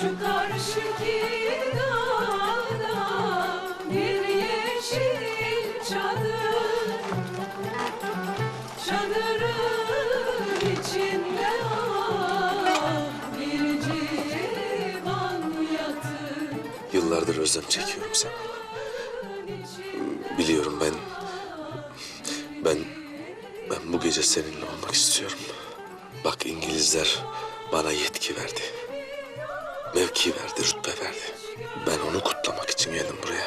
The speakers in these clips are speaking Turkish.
Şu karşıki dağda bir yeşil çadır Çadırın içinde bir civan yatır Yıllardır özlem çekiyorum seni. Biliyorum ben... Ben... Ben bu gece seninle olmak istiyorum. Bak İngilizler bana yetki verdi. Mevki verdi, rütbe verdi. Ben onu kutlamak için geldim buraya.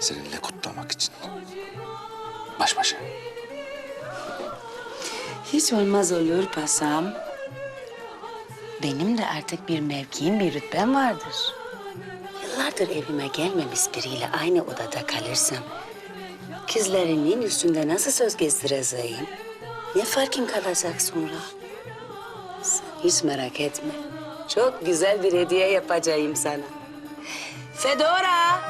Seninle kutlamak için. Baş başa. Hiç olmaz olur pasam. Benim de artık bir mevkiim, bir rütbem vardır. Yıllardır evime gelmemiş biriyle aynı odada kalırsam... ...kızlarının üstünde nasıl söz gezdireceğim? Ne farkım kalacak sonra? Sen hiç merak etme. Çok güzel bir hediye yapacağım sana. Fedora!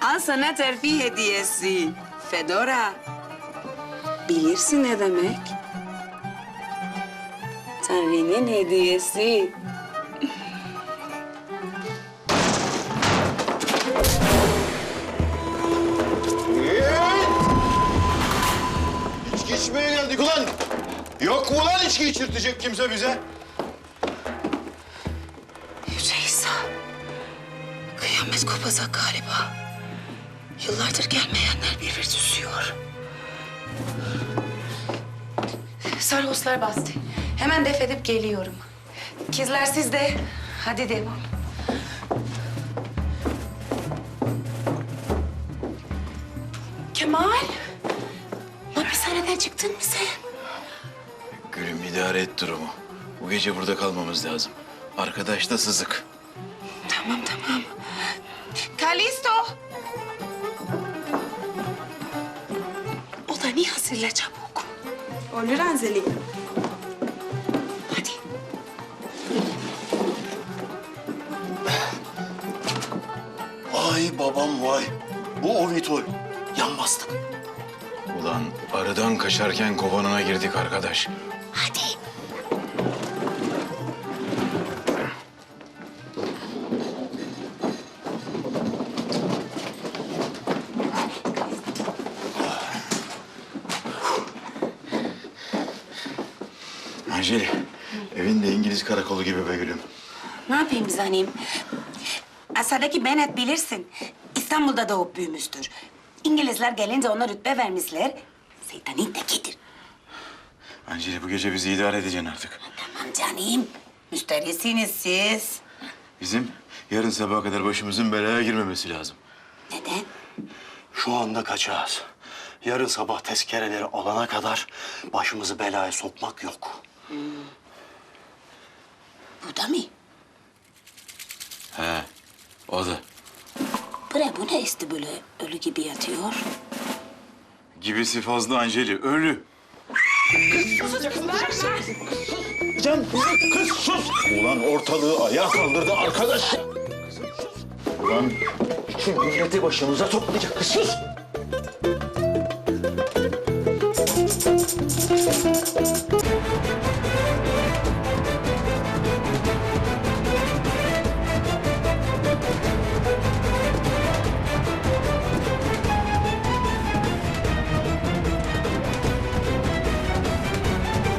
Al sana terfi hediyesi. Fedora. Bilirsin ne demek? Tanrı'nın hediyesi. Yok mu lan içki içirtecek kimse bize? Yüce İsa. Kıyamet kopacak galiba. Yıllardır gelmeyenler bir bir düşüyor. Sarhoşlar bastı. Hemen def edip geliyorum. Kızlar siz de. Hadi devam. Kemal. Hapishaneden çıktın mı sen? Gülüm idare et durumu. Bu gece burada kalmamız lazım. Arkadaş da sızık. Tamam tamam. Kalisto. O da niye hazırla çabuk. Olur Anzeli. Hadi. Vay babam vay. Bu o Vitol. Ulan arıdan kaçarken kovanına girdik arkadaş. Hadi. Anceli, evin de İngiliz karakolu gibi be gülüm. Ne yapayım zanim? Asadaki Bennett bilirsin. İstanbul'da doğup büyümüştür. İngilizler gelince ona rütbe vermişler. Şeytanın tekidir. Anceli bu gece bizi idare edeceksin artık. Tamam canım. Müşterisiniz siz. Bizim yarın sabaha kadar başımızın belaya girmemesi lazım. Neden? Şu anda kaçağız. Yarın sabah tezkereleri alana kadar başımızı belaya sokmak yok. Bu da mı? He, o da. Bu ne, bu ne işte böyle ölü gibi yatıyor? Gibisi fazla Anceli, ölü. Can kız sus. Ulan ortalığı ayağa kaldırdı arkadaş. Ulan bütün milleti başımıza toplayacak kız sus.